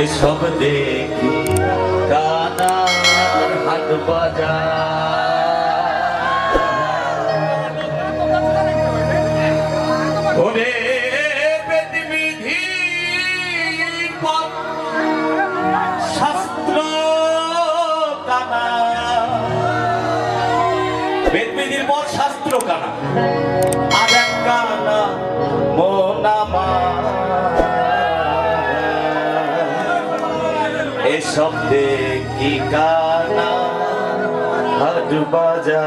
এসব দেখি কানার হাট বাজার ওরে বেদবিধির শাস্ত্র কানা। শব্দে কি কানা হাট বাজা?